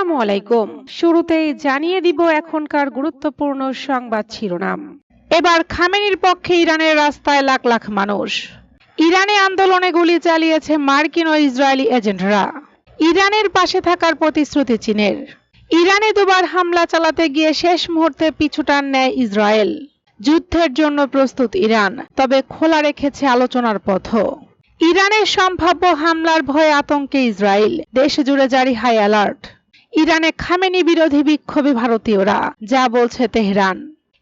আসসালামু আলাইকুম। শুরুতেই জানিয়ে দিব এখনকার গুরুত্বপূর্ণ সংবাদ শিরোনাম। এবার খামেনির পক্ষে ইরানের রাস্তায় লাখ লাখ মানুষ। ইরানে আন্দোলনে গুলি চালিয়েছে মার্কিন ও ইসরায়েলি এজেন্টরা। ইরানের পাশে থাকার প্রতিশ্রুতি চীনের। ইরানে দুবার হামলা চালাতে গিয়ে শেষ মুহূর্তে পিছুটান নেয় ইসরায়েল। যুদ্ধের জন্য প্রস্তুত ইরান, তবে খোলা রেখেছে আলোচনার পথও। ইরানের সম্ভাব্য হামলার ভয়ে আতঙ্কে ইসরায়েল। দেশ জুড়ে জারি হাই অ্যালার্ট। ইরানে খামেনি বিরোধী বিক্ষোভে ভারতীয়রা, যা বলছে তেহরান।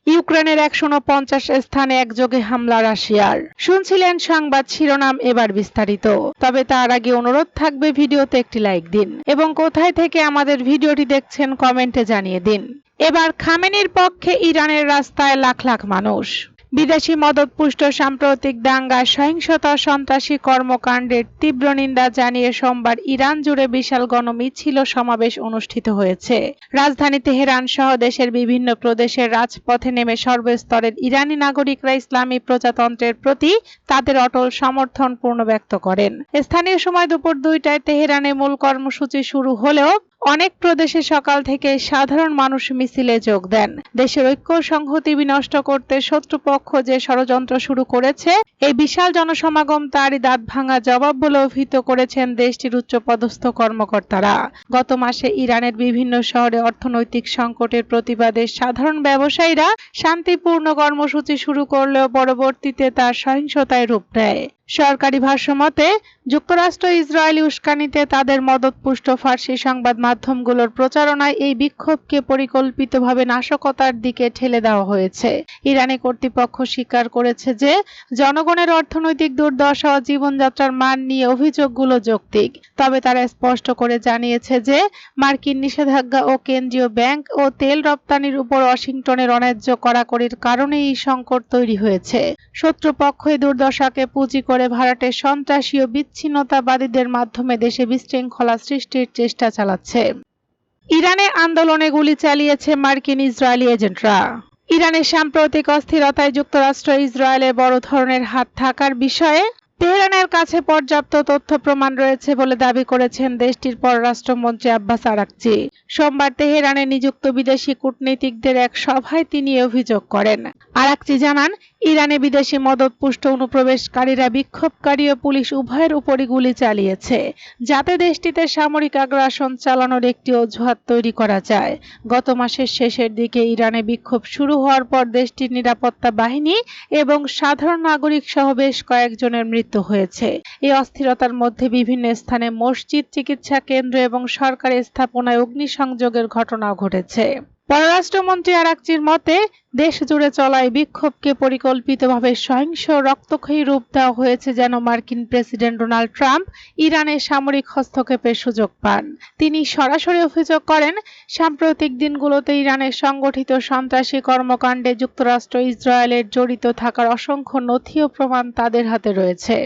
ইউক্রেনের একশো পঞ্চাশ স্থানে একযোগে হামলা রাশিয়ার। শুনছিলেন সংবাদ শিরোনাম এবার বিস্তারিত। তবে তার আগে অনুরোধ থাকবে ভিডিওতে একটি লাইক দিন এবং কোথায় থেকে আমাদের ভিডিওটি দেখছেন কমেন্টে জানিয়ে দিন। এবার খামেনির পক্ষে ইরানের রাস্তায় লাখ লাখ মানুষ। বিদেশি মদতপুষ্ট সাম্প্রতিক দাঙ্গা সহিংসতা সন্ত্রাসী কর্মকাণ্ডের তীব্র নিন্দা জানিয়ে সোমবার ইরান জুড়ে বিশাল গণমিছিল সমাবেশ অনুষ্ঠিত হয়েছে। রাজধানী তেহরান সহ দেশের বিভিন্ন প্রদেশের রাজপথে নেমে সর্বস্তরের ইরানি নাগরিকরা ইসলামী প্রজাতন্ত্রের প্রতি তাদের অটল সমর্থন পূর্ণ ব্যক্ত করেন। স্থানীয় সময় দুপুর দুইটায় তেহরানে মূল কর্মসূচি শুরু হলেও অনেক প্রদেশে সকাল থেকে সাধারণ মানুষ মিছিলে যোগ দেন। দেশের ঐক্য সংহতি বিনষ্ট করতে শত্রুপক্ষ যে ষড়যন্ত্র শুরু করেছে, এই বিশাল জনসমাগম তারই দাঁত ভাঙা জবাব বলে অভিহিত করেছেন দেশটির উচ্চপদস্থ কর্মকর্তারা। গত মাসে ইরানের বিভিন্ন শহরে অর্থনৈতিক সংকটের প্রতিবাদে সাধারণ ব্যবসায়ীরা শান্তিপূর্ণ কর্মসূচি শুরু করলেও পরবর্তীতে তার সহিংসতায় রূপ নেয়। সরকারি ভাষ্যমতে, যুক্তরাষ্ট্র ইসরায়েলি উস্কানিতে তাদের মদতপুষ্ট ফার্সি সংবাদ মাধ্যমগুলোর প্রচারণায় এই বিক্ষোভকে পরিকল্পিতভাবে নাশকতার দিকে ঠেলে দেওয়া হয়েছে। ইরানি কর্তৃপক্ষ স্বীকার করেছে যে, জনগণের অর্থনৈতিক দুর্দশা ও জীবনযাত্রার মান নিয়ে অভিযোগগুলো যৌক্তিক। তবে তারা স্পষ্ট করে জানিয়েছে যে, মার্কিন নিষেধাজ্ঞা ও কেন্দ্রীয় ব্যাংক ও তেল রপ্তানির উপর ওয়াশিংটনের অন্যায্য কড়াকড়ির কারণে এই সংকট তৈরি হয়েছে। শত্রুপক্ষ এই দুর্দশাকে পুঁজি করে ভাড়াটে সন্ত্রাসী ও বিচ্ছিন্নতাবাদীদের মাধ্যমে দেশে বিশৃঙ্খলা সৃষ্টির চেষ্টা চালাচ্ছে। ইরানে আন্দোলনে গুলি চালিয়েছে মার্কিন ইসরায়েলি এজেন্টরা। ইরানের সাম্প্রতিক অস্থিরতায় যুক্তরাষ্ট্র ইসরায়েলের বড় ধরনের হাত থাকার বিষয়ে তেহরানের কাছে পর্যাপ্ত তথ্য প্রমাণ রয়েছে বলে দাবি করেছেন দেশটির পররাষ্ট্রমন্ত্রী আব্বাস আরাকচি। সোমবার তেহরানে নিযুক্ত বিদেশি কূটনীতিকদের এক সভায় তিনি অভিযোগ করেন। আরাকচি জানান, ইরানে বিদেশি মদতপুষ্ট অনুপ্রবেশকারীরা বিক্ষোভকারী ও পুলিশ উভয়ের উপরই গুলি চালিয়েছে, যাতে দেশটিতে সামরিক আগ্রাসন চালানোর একটি অজুহাত তৈরি করা যায়। গত মাসের শেষের দিকে ইরানে বিক্ষোভ শুরু হওয়ার পর দেশটির নিরাপত্তা বাহিনী এবং সাধারণ নাগরিক সহ বেশ কয়েকজনের মৃত্যু হয়েছে। এই অস্থিরতার মধ্যে বিভিন্ন স্থানে মসজিদ, চিকিৎসা কেন্দ্র এবং সরকারি স্থাপনায় অগ্নিসংযোগের ঘটনাও ঘটেছে। পররাষ্ট্রমন্ত্রী আরাকচির মতে দেশ জুড়ে চলা এই বিক্ষোভকে পরিকল্পিতভাবে সহিংস রক্তক্ষয়ী রূপ দেওয়া হয়েছে যেন মার্কিন প্রেসিডেন্ট ডোনাল্ড ট্রাম্প ইরানের সামরিক হস্তক্ষেপের সুযোগ পান। তিনি সরাসরি অভিযোগ করেন, সাম্প্রতিক দিনগুলোতে ইরানের সংগঠিত সন্ত্রাসী কর্মকাণ্ডে যুক্তরাষ্ট্র ইসরায়েলের জড়িত থাকার অসংখ্য নথি ও প্রমাণ তাদের হাতে রয়েছে।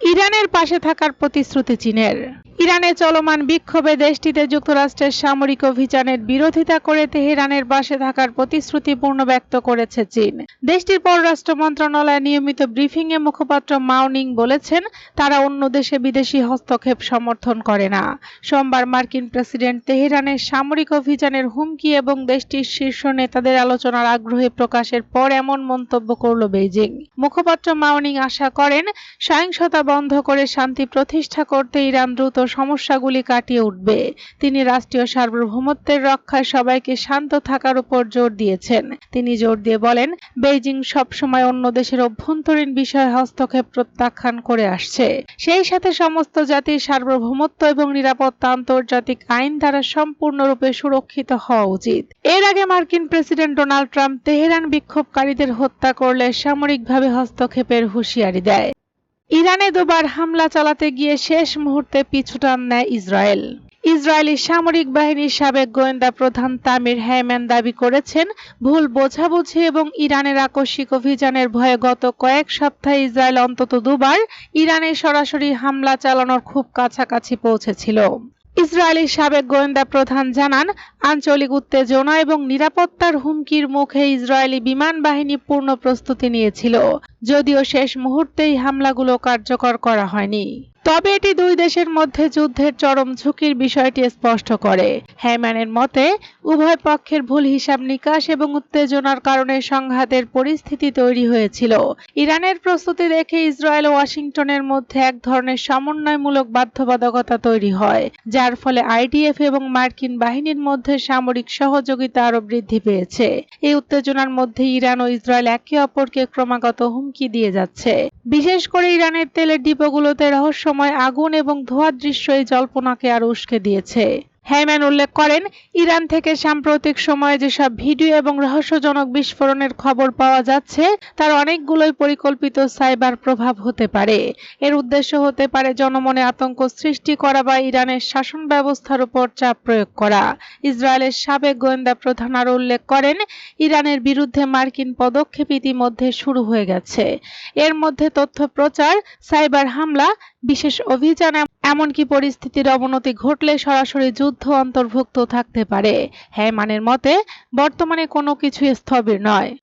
ইরানের পাশে থাকার প্রতিশ্রুতি চীনের। ইরানে চলমান বিক্ষোভে দেশটিতে যুক্তরাষ্ট্রের সামরিক অভিযানের বিরোধিতা করে তেহরানের পাশে থাকার প্রতিশ্রুতি পূর্ণ ব্যক্ত করেছে চীন। দেশটির পররাষ্ট্র মন্ত্রণালয় নিয়মিত ব্রিফিংয়ে মুখপাত্র মাউনিং বলেছেন, তারা অন্য দেশে বিদেশি হস্তক্ষেপ সমর্থন করে না। সোমবার মার্কিন প্রেসিডেন্ট তেহরানের সামরিক অভিযানের হুমকি এবং দেশটির শীর্ষ নেতাদের আলোচনার আগ্রহে প্রকাশের পর এমন মন্তব্য করল বেইজিং। মুখপাত্র মাউনিং আশা করেন, সহিংসতা বন্ধ করে শান্তি প্রতিষ্ঠা করতে ইরান দ্রুত সমস্যাগুলি কাটিয়ে উঠবে। তিনি রাষ্ট্রীয় সার্বভৌমত্বের রক্ষায় সবাইকে শান্ত থাকার উপর জোর দিয়েছেন। তিনি জোর দিয়ে বলেন, বেইজিং সবসময় অন্য দেশের অভ্যন্তরীণ বিষয়ে হস্তক্ষেপ প্রত্যাখ্যান করে আসছে। সেই সাথে সমস্ত জাতির সার্বভৌমত্ব এবং নিরাপত্তা আন্তর্জাতিক আইন দ্বারা সম্পূর্ণরূপে সুরক্ষিত হওয়া উচিত। এর আগে মার্কিন প্রেসিডেন্ট ডোনাল্ড ট্রাম্প তেহরান বিক্ষোভকারীদের হত্যা করলে সামরিকভাবে হস্তক্ষেপের হুঁশিয়ারি দেয়। ইরানে দুবার হামলা চালাতে গিয়ে শেষ মুহূর্তে পিছুটান নেয় ইসরায়েল। ইসরায়েলি সামরিক বাহিনীর সাবেক গোয়েন্দা প্রধান তামির হ্যামেন দাবি করেছেন, ভুল বোঝাবুঝি এবং ইরানের আকস্মিক অভিযানের ভয়ে গত কয়েক সপ্তাহে ইসরায়েল অন্তত দুবার ইরানে সরাসরি হামলা চালানোর খুব কাছাকাছি পৌঁছেছিল। ইসরায়েলি সাবেক গোয়েন্দা প্রধান জানান, আঞ্চলিক উত্তেজনা এবং নিরাপত্তার হুমকির মুখে ইসরায়েলি বিমান বাহিনী পূর্ণ প্রস্তুতি নিয়েছিল, যদিও শেষ মুহূর্তেই হামলাগুলো কার্যকর করা হয়নি। তবে এটি দুই দেশের মধ্যে যুদ্ধের চরম ঝুঁকির বিষয়টি স্পষ্ট করে। হ্যাম্যানের মতে, উভয় পক্ষের ভুল হিসাব নিকাশ এবং উত্তেজনার কারণে সংঘাতের পরিস্থিতি তৈরি হয়েছিল। ইরানের প্রস্তুতি দেখে ইসরায়েল ও ওয়াশিংটনের মধ্যে এক ধরনের সমন্বয়মূলক বাধ্যবাধকতা তৈরি হয়, যার ফলে আইডিএফ এবং মার্কিন বাহিনীর মধ্যে সামরিক সহযোগিতা আরও বৃদ্ধি পেয়েছে। এই উত্তেজনার মধ্যে ইরান ও ইসরায়েল একে অপরকে ক্রমাগত হুমকি দিয়ে যাচ্ছে। বিশেষ করে ইরানের তেলের ডিপোগুলোতে রহস্যময় আগুন এবং ধোঁয়ার দৃশ্য এই জল্পনাকে আরও উস্কে দিয়েছে। হ্যাইম্যান উল্লেখ করেন, ইরান থেকে সাম্প্রতিক সময়ে যেসব ভিডিও এবং রহস্যজনক বিস্ফোরণের খবর পাওয়া যাচ্ছে, তার অনেকগুলোই পরিকল্পিত সাইবার প্রভাব হতে পারে। এর উদ্দেশ্য হতে পারে জনমনে আতঙ্ক সৃষ্টি করা বা ইরানের শাসন ব্যবস্থার উপর চাপ প্রয়োগ করা। ইসরায়েলের সাবেক গোয়েন্দা প্রধান আরও উল্লেখ করেন, ইরানের বিরুদ্ধে মার্কিন পদক্ষেপ ইতিমধ্যে শুরু হয়ে গেছে। এর মধ্যে তথ্য প্রচার, সাইবার হামলা বিশেষ অভিযান এমনকি পরিস্থিতির অবনতি ঘটলে সরাসরি যুদ্ধ অন্তর্ভুক্ত থাকতে পারে। হ্যামানের মতে, বর্তমানে কোনো কিছু স্থবির নয়।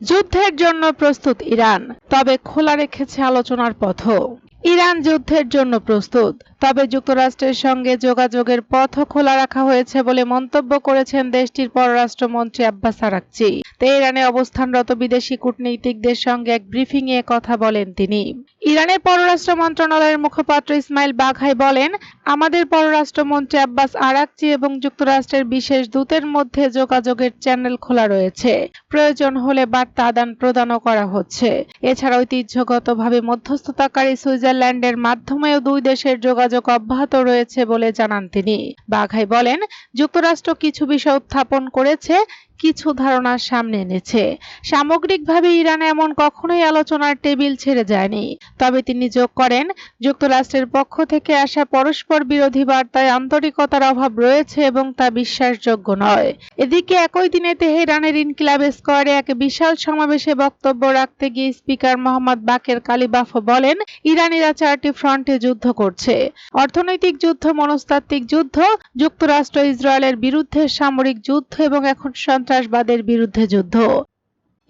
যুদ্ধের জন্য প্রস্তুত ইরান, তবে খোলা রেখেছে আলোচনার পথও। ইরান যুদ্ধের জন্য প্রস্তুত। তবে যুক্তরাষ্ট্রের সঙ্গে যোগাযোগের পথও খোলা রাখা হয়েছে বলে মন্তব্য করেছেন দেশটির পররাষ্ট্রমন্ত্রী আব্বাস আরাকচি। তেহরানে অবস্থানরত বিদেশি কূটনীতিকদের সঙ্গে এক ব্রিফিং এ কথা বলেন তিনি। ইরানের পররাষ্ট্র মন্ত্রণালয়ের মুখপাত্র ইসমাইল বাঘাই বলেন, আমাদের পররাষ্ট্রমন্ত্রী আব্বাস আরাকচি এবং যুক্তরাষ্ট্রের বিশেষ দূতের মধ্যে যোগাযোগের চ্যানেল খোলা রয়েছে। প্রয়োজন হলে বার্তা আদান প্রদানও করা হচ্ছে। এছাড়া ঐতিহ্যগতভাবে মধ্যস্থতাকারী সুইজারল্যান্ডের মাধ্যমেও দুই দেশের যোগাযোগ অব্যাহত রয়েছে বলে জানান তিনি। বাঘাই বলেন, যুক্তরাষ্ট্র কিছু বিষয় উত্থাপন করেছে কিছু ধারণা সামনে এনেছে। সামগ্রিকভাবে ইরান এমন কখনোই আলোচনার টেবিল ছেড়ে যায়নি। তবে তিনি যোগ করেন, যুক্তরাষ্ট্রের পক্ষ থেকে আসা পরস্পর বিরোধী বার্তায় আন্তরিকতার অভাব রয়েছে এবং তা বিশ্বাসযোগ্য নয়। এদিকে একই দিনে তেহরানের ইনকিলাব স্কোয়ারে এক বিশাল সমাবেশে বক্তব্য রাখতে গিয়ে স্পিকার মোহাম্মদ বাকের কালিবাফ বলেন, ইরানিরা চারটি ফ্রন্টে যুদ্ধ করছে। অর্থনৈতিক যুদ্ধ, মনস্তাত্ত্বিক যুদ্ধ, যুক্তরাষ্ট্র, ইসরায়েলের বিরুদ্ধে সামরিক যুদ্ধ এবং এখন সন্ত্রাসবাদের বিরুদ্ধে যুদ্ধ।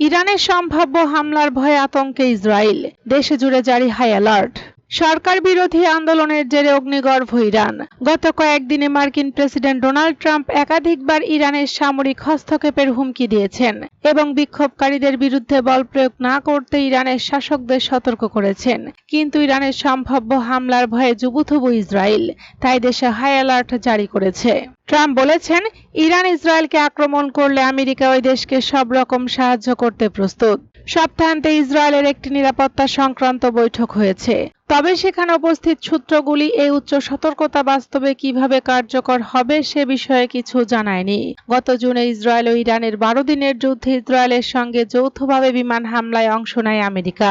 ইরানের সম্ভাব্য হামলার ভয়ে আতঙ্কে ইসরায়েল। দেশে জুড়ে জারি হাই অ্যালার্ট। সরকার বিরোধী আন্দোলনের জেরে অগ্নিগর্ভ ইরান। গত কয়েকদিনে মার্কিন প্রেসিডেন্ট ডোনাল্ড ট্রাম্প একাধিকবার ইরানের সামরিক হস্তক্ষেপের হুমকি দিয়েছেন এবং বিক্ষোভকারীদের বিরুদ্ধে বল প্রয়োগ না করতে ইরানের শাসকদের সতর্ক করেছেন। কিন্তু ইরানের সম্ভাব্য হামলার ভয়ে জুবুথুবু ইসরায়েল, তাই দেশে হাই অ্যালার্ট জারি করেছে। ট্রাম্প বলেছেন ইরান ইসরায়েলকে আক্রমণ করলে আমেরিকা ওই দেশকে সব রকম সাহায্য করতে প্রস্তুত। সপ্তাহান্তে ইসরায়েলের একটি নিরাপত্তা সংক্রান্ত বৈঠক হয়েছে। তবে সেখানে উপস্থিত সূত্রগুলি এই উচ্চ সতর্কতা বাস্তবে কীভাবে কার্যকর হবে সে বিষয়ে কিছু জানায়নি। গত জুনে ইসরায়েল ও ইরানের বারো দিনের যুদ্ধে ইসরায়েলের সঙ্গে যৌথভাবে বিমান হামলায় অংশ নেয় আমেরিকা।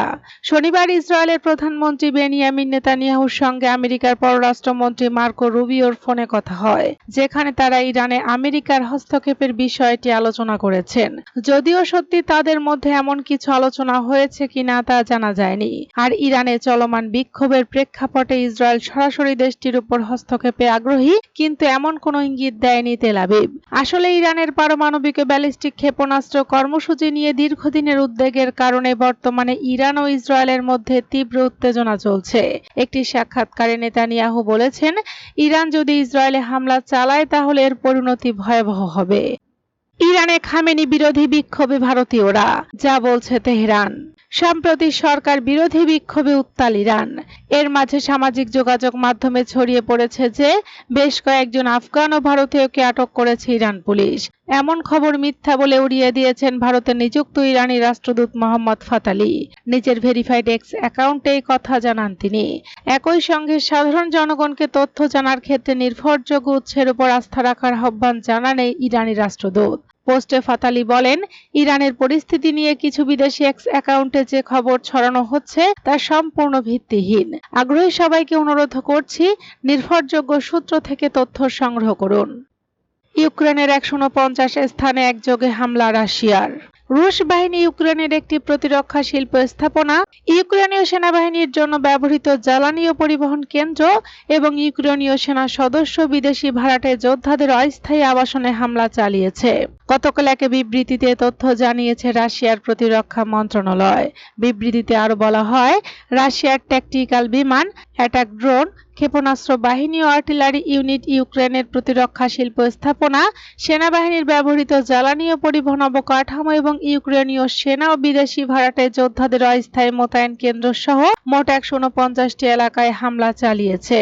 শনিবার ইসরায়েলের প্রধানমন্ত্রী বেনিয়ামিন নেতানিয়াহুর সঙ্গে আমেরিকার পররাষ্ট্রমন্ত্রী মার্কো রুবিওর ফোনে কথা হয়, যেখানে তারা ইরানে আমেরিকার হস্তক্ষেপের বিষয়টি আলোচনা করেছেন। যদিও সত্যি তাদের মধ্যে এমন কিছু আলোচনা হয়েছে কিনা তা জানা যায়নি। আর ইরানে চলমান বিক্ষোভের প্রেক্ষাপটে ইসরায়েল সরাসরি দেশটির উপর হস্তক্ষেপে আগ্রহী, কিন্তু এমন কোনো ইঙ্গিত দেয়নি তেল আবিব। আসলে ইরানের পারমাণবিক ব্যালিস্টিক ক্ষেপণাস্ত্র কর্মসূচি নিয়ে দীর্ঘদিনের উদ্বেগের কারণে বর্তমানে ইরান ও ইসরায়েলের মধ্যে তীব্র উত্তেজনা চলছে। একটি সাক্ষাৎকারে নেতানিয়াহু বলেছেন, ইরান যদি ইসরায়েলে হামলা চালায়, তাহলে এর পরিণতি ভয়াবহ হবে। ইরানে খামেনি বিরোধী বিক্ষোভে ভারতীয়রা যা বলছে তেহরান। সম্প্রতি সরকার বিরোধী বিক্ষোভে উত্তাল ইরান। এর মাঝে সামাজিক যোগাযোগ মাধ্যমে ছড়িয়ে পড়েছে যে, বেশ কয়েকজন আফগান ও ভারতীয়কে আটক করেছে ইরান পুলিশ। এমন খবর মিথ্যা বলে উড়িয়ে দিয়েছেন ভারতের নিযুক্ত ইরানি রাষ্ট্রদূত মোহাম্মদ ফাতালি নিজের ভেরিফাইড এক্স অ্যাকাউন্টে কথা জানান তিনি। একই সঙ্গে সাধারণ জনগণকে তথ্য জানার ক্ষেত্রে নির্ভরযোগ্য উৎসের উপর আস্থা রাখার আহ্বান জানান এই ইরানি রাষ্ট্রদূত। পোস্টে ফাতালি বলেন, ইরানের পরিস্থিতি নিয়ে কিছু বিদেশি এক্স অ্যাকাউন্টে যে খবর ছড়ানো হচ্ছে তা সম্পূর্ণ ভিত্তিহীন। আগ্রহী সবাইকে অনুরোধ করছি, নির্ভরযোগ্য সূত্র থেকে তথ্য সংগ্রহ করুন। ইউক্রেনের একশো উনপঞ্চাশ স্থানে একযোগে হামলা রাশিয়ার। রুশ বাহিনী ইউক্রেনের একটি প্রতিরক্ষা শিল্প স্থাপনা, ইউক্রেনীয় সেনাবাহিনীর জন্য ব্যবহৃত জ্বালানি ও পরিবহন কেন্দ্র এবং ইউক্রেনীয় সেনা সদস্য বিদেশি ভাড়াটে যোদ্ধাদের অস্থায়ী আবাসনে হামলা চালিয়েছে। গতকাল এক বিবৃতিতে তথ্য জানিয়েছে রাশিয়ার প্রতিরক্ষা মন্ত্রণালয়। বিবৃতিতে আরও বলা হয়, রাশিয়ার ট্যাকটিক্যাল বিমান, অ্যাটাক ড্রোন, ক্ষেপণাস্ত্র বাহিনী ও আর্টিলারি ইউনিট ইউক্রেনের প্রতিরক্ষা শিল্প স্থাপনা, সেনাবাহিনীর ব্যবহৃত জ্বালানি ও পরিবহন অবকাঠামো এবং ইউক্রেনীয় সেনা ও বিদেশি ভাড়াটে যোদ্ধাদের অস্থায়ী মোতায়েন কেন্দ্র সহ মোট একশো উনপঞ্চাশটি এলাকায় হামলা চালিয়েছে।